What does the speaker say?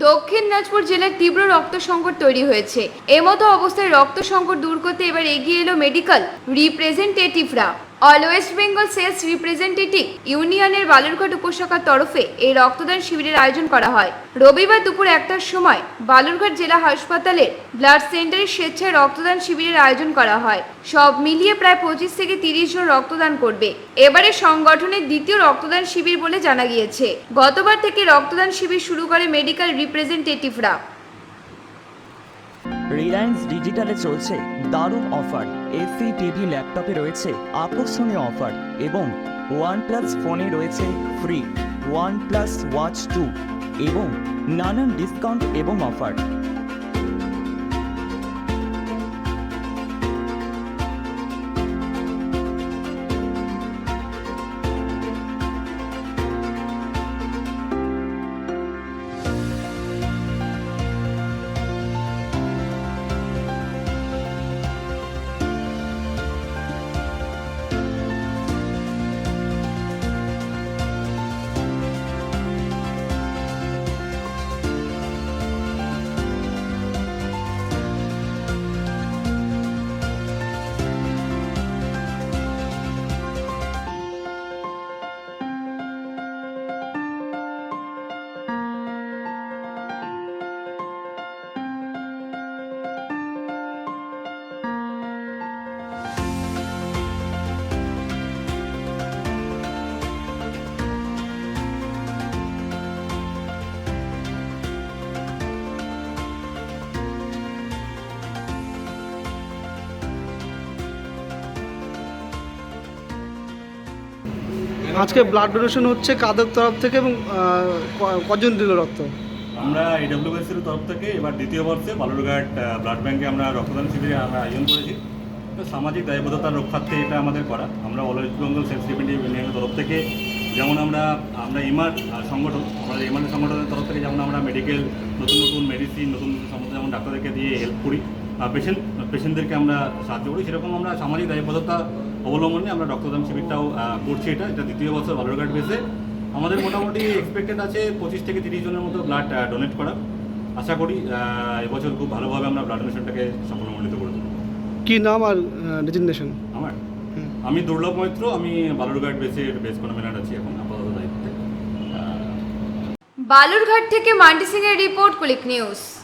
দক্ষিণ দিনাজপুর জেলায় তীব্র রক্ত সংকট তৈরি হয়েছে। এমতো অবস্থায় রক্ত সংকট দূর করতে এবার এগিয়ে এলো medical রিপ্রেজেন্টেটিভরা all West Bengal sales representative ইউনিয়নের বালুরঘাট উপশাখার তরফে এই রক্তদান শিবিরের আয়োজন করা হয়। রবিবার দুপুর একটার সময় বালুরঘাট জেলা হাসপাতালের ব্লাড সেন্টারে স্বেচ্ছায় রক্তদান শিবিরের আয়োজন করা হয়। সব মিলিয়ে প্রায় পঁচিশ থেকে তিরিশ জন রক্তদান করবে। এবারে সংগঠনের দ্বিতীয় রক্তদান শিবির বলে জানা গিয়েছে। গতবার থেকে রক্তদান শিবির শুরু করে মেডিকেল রিপ্রেজেন্টেটিভরা রিলায়েন্স ডিজিটালে চলছে দারুণ অফার এসি টিভি ল্যাপটপে রয়েছে আকর্ষণীয় অফার এবং ওয়ান প্লাস ফোনে রয়েছে free one plus watch two এবং নানান ডিসকাউন্ট এবং অফার আজকে ব্লাড ডোনেশন হচ্ছে কাদের তরফ থেকে এবং কজন দিল রক্ত? আমরা এডব্লিউএসির তরফ থেকে এবার দ্বিতীয় বর্ষে বালুরঘাট ব্লাড ব্যাংকে আমরা রক্তদান শিবিরে আমরা আয়োজন করেছি। তো সামাজিক দায়বদ্ধতার রক্ষার্থে এটা আমাদের করা। আমরা অল ওয়েস্ট বেঙ্গল সেন্সিটিভিটি ইউনিয়নের তরফ থেকে যেমন আমরা আমরা এমআর সংগঠন আমাদের এমআর সংগঠনের তরফ থেকে যেমন আমরা মেডিকেল নতুন নতুন মেডিসিন নতুন সমস্ত যেমন ডাক্তারদেরকে দিয়ে হেল্প করি পেশেন্ট পেশেন্টদেরকে আমরা সাহায্য করি। সেরকম আমরা সামাজিক দায়বদ্ধতা অবলম্বনে আমরা রক্তদান শিবিরটাও করছি এটা। এটা দ্বিতীয় বছর বালুরঘাট বেসে আমাদের মোটামুটি এক্সপেক্টেড আছে পঁচিশ থেকে তিরিশ জনের মতো ব্লাড ডোনেট করা আশা করি এবছর খুব ভালোভাবে আমরা ব্লাড ডোনেশনটাকে সফলমণ্ডিত করে দেবো। কি নাম আর রেজিগনেশন আমার? আমি দুর্লভ মৈত্র। আমি বালুরঘাট বেসের বেস কনভেনার আছি এখন আপাতত দায়িত্বে। বালুরঘাট থেকে মান্টি সিং এর রিপোর্ট কুলিক নিউজ